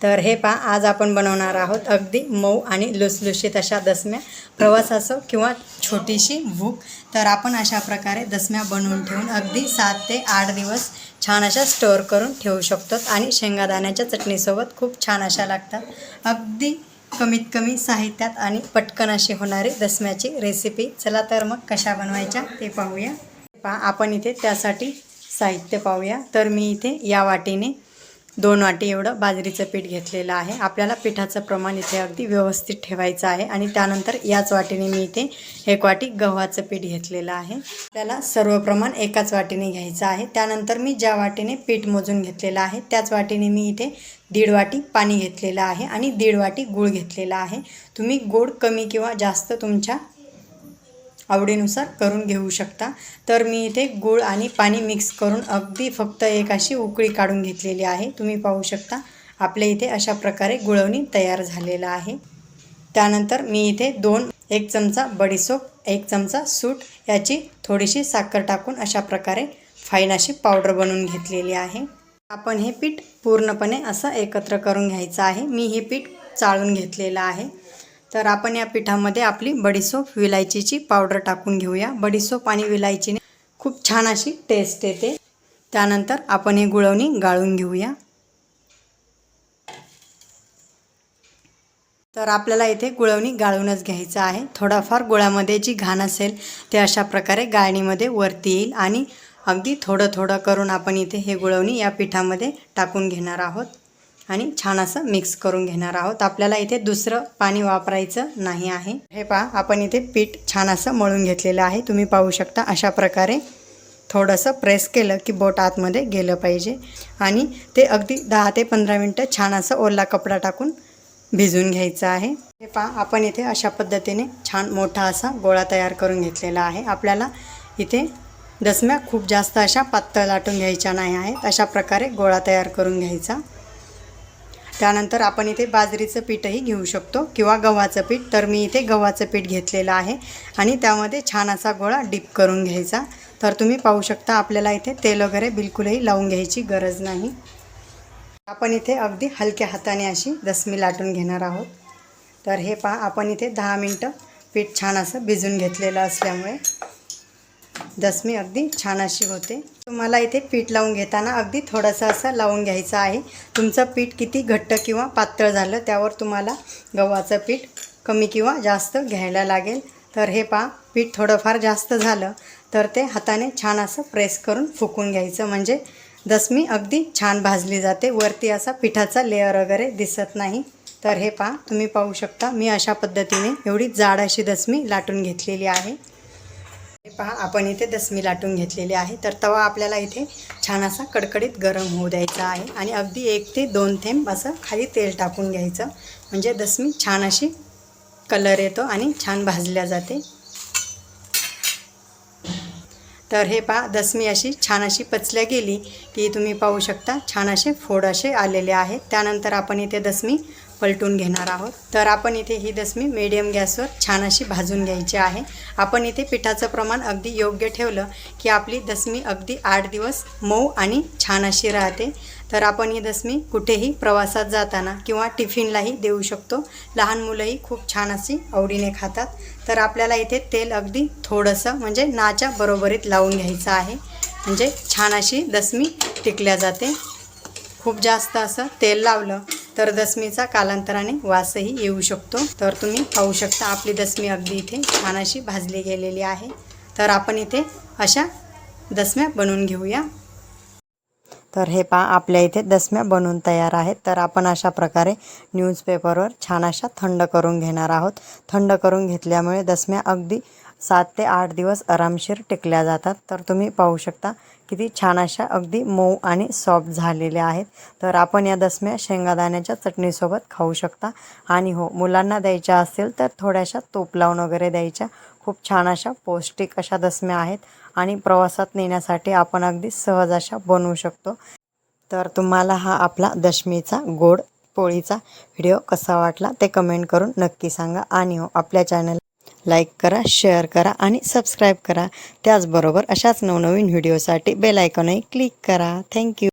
तर हे पहा आज आपण बनवणार आहोत अगदी मऊ आणि लुसलुशीत अशा दसम्या. प्रवास असो किंवा छोटीशी भूक तर आपण अशा प्रकारे दसम्या बनवून ठेवून अगदी सात ते आठ दिवस छान अशा स्टोअर करून ठेवू शकतो. आणि शेंगादाण्याच्या चटणीसोबत खूप छान अशा लागतात. अगदी कमीत कमी साहित्यात आणि पटकन अशी होणारी दसम्याची रेसिपी. चला तर मग कशा बनवायच्या ते पाहूया. पहा आपण इथे त्यासाठी साहित्य पाहूया. तर मी इथे या वाटीने दोन वाटी एवढं बाजरीचं पीठ घेतलेलं आहे. आपल्याला पिठाचं प्रमाण इथे अगदी व्यवस्थित ठेवायचं आहे आणि त्यानंतर याच वाटीने मी इथे एक वाटी गव्हाचं पीठ घेतलेलं आहे. आपल्याला सर्व प्रमाण एकाच वाटीने घ्यायचं आहे. त्यानंतर मी ज्या वाटीने पीठ मोजून घेतलेलं आहे त्याच वाटीने मी इथे दीड वाटी पाणी घेतलेलं आहे आणि दीड वाटी गूळ घेतलेला आहे. तुम्ही गोड कमी किंवा जास्त तुमच्या आवडीनुसार करून घेऊ शकता. तर मी इथे गूळ आणि पाणी मिक्स करून अगदी फक्त एक अशी उकळी काढून घेतलेली आहे. तुम्ही पाहू शकता आपल्या इथे अशा प्रकारे गुळवणी तयार झालेला आहे. त्यानंतर मी इथे दोन एक चमचा बडीसोप एक चमचा सूट याची थोडीशी साखर टाकून अशा प्रकारे फाईन अशी पावडर बनवून घेतलेली आहे. आपण हे पीठ पूर्णपणे असं एकत्र करून घ्यायचं आहे. मी हे पीठ चाळून घेतलेलं आहे. तर आपण या पिठामध्ये आपली बडीसोप विलायचीची पावडर टाकून घेऊया. बडीसोप आणि विलायचीने खूप छान अशी टेस्ट येते. त्यानंतर आपण हे गुळवणी गाळून घेऊया. तर आपल्याला इथे गुळवणी गाळूनच घ्यायचं आहे. थोडाफार गुळामध्ये जी घाण असेल ते अशा प्रकारे गाळणीमध्ये वरती येईल आणि अगदी थोडं थोडं करून आपण इथे हे गुळवणी या पिठामध्ये टाकून घेणार आहोत. आणि छान असं मिक्स करून घेणार आहोत. आपल्याला इथे दुसरं पाणी वापरायचं नाही आहे. हे पहा आपण इथे पीठ छान असं मळून घेतलेलं आहे. तुम्ही पाहू शकता अशा प्रकारे थोडंसं प्रेस केलं की बोट आतमध्ये गेलं पाहिजे. आणि ते अगदी दहा ते पंधरा मिनटं छान असं ओला कपडा टाकून भिजून घ्यायचं आहे. हे पहा आपण इथे अशा पद्धतीने छान मोठा असा गोळा तयार करून घेतलेला आहे. आपल्याला इथे दसम्या खूप जास्त अशा पातळ लाटून घ्यायच्या नाही आहेत. अशा प्रकारे गोळा तयार करून घ्यायचा. त्यानंतर आपण इथे बाजरीचं पीठही घेऊ शकतो किंवा गव्हाचं पीठ. तर मी इथे गव्हाचं पीठ घेतलेलं आहे आणि त्यामध्ये छान असा गोळा डीप करून घ्यायचा. तर तुम्ही पाहू शकता आपल्याला इथे तेल वगैरे बिलकुलही लावून घ्यायची गरज नाही. आपण इथे अगदी हलक्या हाताने अशी दसमी लाटून घेणार आहोत. तर हे पहा आपण इथे दहा मिनटं पीठ छान असं भिजून घेतलेलं असल्यामुळे दसमी अगदी छान अशी होते. तुम्हाला इथे पीठ लावून घेताना अगदी थोडंसं असं लावून घ्यायचं आहे. तुमचं पीठ किती घट्ट किंवा पातळ झालं त्यावर तुम्हाला गव्हाचं पीठ कमी किंवा जास्त घ्यायला लागेल. तर हे पहा पीठ थोडंफार जास्त झालं तर ते हाताने छान असं प्रेस करून फुकून घ्यायचं. म्हणजे दसमी अगदी छान भाजली जाते. वरती असा पिठाचा लेअर वगैरे दिसत नाही. तर हे पहा तुम्ही पाहू शकता मी अशा पद्धतीने एवढी जाड अशी दसमी लाटून घेतलेली आहे. पहा आपण इथे दसमी लाटून घेतलेली आहे. तर तवा आपल्याला इथे छान असा कडकडीत गरम होऊ द्यायचा आहे. आणि अगदी एक ते दोन थेंब असं खाली तेल टाकून घ्यायचं. म्हणजे दसमी छान अशी कलर येतो आणि छान भाजल्या जाते. तर हे पहा दसमी अशी छान अशी पचल्या गेली की तुम्ही पाहू शकता छान असे फोड असे आलेले आहेत. त्यानंतर आपण इथे दसमी पलटून घेणार आहोत. तर आपण इथे ही दसमी मीडियम गॅसवर छान अशी भाजून घ्यायची आहे. आपण इथे पिठाचं प्रमाण अगदी योग्य ठेवलं की आपली दसमी अगदी आठ दिवस मऊ आणि छान अशी राहते. तर आपण ही दसमी कुठेही प्रवासात जाताना किंवा टिफिनलाही देऊ शकतो. लहान मुलंही खूप छान अशी आवडीने खातात. तर आपल्याला इथे तेल अगदी थोडंसं म्हणजे नाच्या बरोबरीत लावून घ्यायचं आहे. म्हणजे छान अशी दसमी टिकल्या जाते. खूप जास्त असं तेल लावलं तर दसमीचा कालांतराने वासही येऊ शकतो. तर तुम्ही पाहू शकता आपली दसमी अगदी इथे छान अशी भाजली गेलेली आहे. तर आपण इथे अशा दसम्या बनवून घेऊया. तर हे पहा आपल्या इथे दसम्या बनवून तयार आहेत. तर आपण अशा प्रकारे न्यूजपेपरवर छान अशा थंड करून घेणार आहोत. थंड करून घेतल्यामुळे दसम्या अगदी सात ते आठ दिवस आरामशीर टिकल्या जातात. तर तुम्ही पाहू शकता किती छान अशा अगदी मऊ आणि सॉफ्ट झालेल्या आहेत. तर आपण या दसम्या शेंगादाण्याच्या चटणीसोबत खाऊ शकता. आणि हो मुलांना द्यायच्या असेल तर थोड्याशा तूप लावून वगैरे द्यायच्या. खूप छान अशा पौष्टिक अशा दसम्या आहेत. आणि प्रवासात नेण्यासाठी आपण अगदी सहज अशा बनवू शकतो. तर तुम्हाला हा आपला दशमीचा गोड पोळीचा व्हिडिओ कसा वाटला ते कमेंट करून नक्की सांगा. आणि हो आपल्या चॅनल लाईक करा शेअर करा आणि सबस्क्राईब करा. त्याचबरोबर अशाच नवनवीन व्हिडिओसाठी बेल आयकॉनही क्लिक करा. Thank you.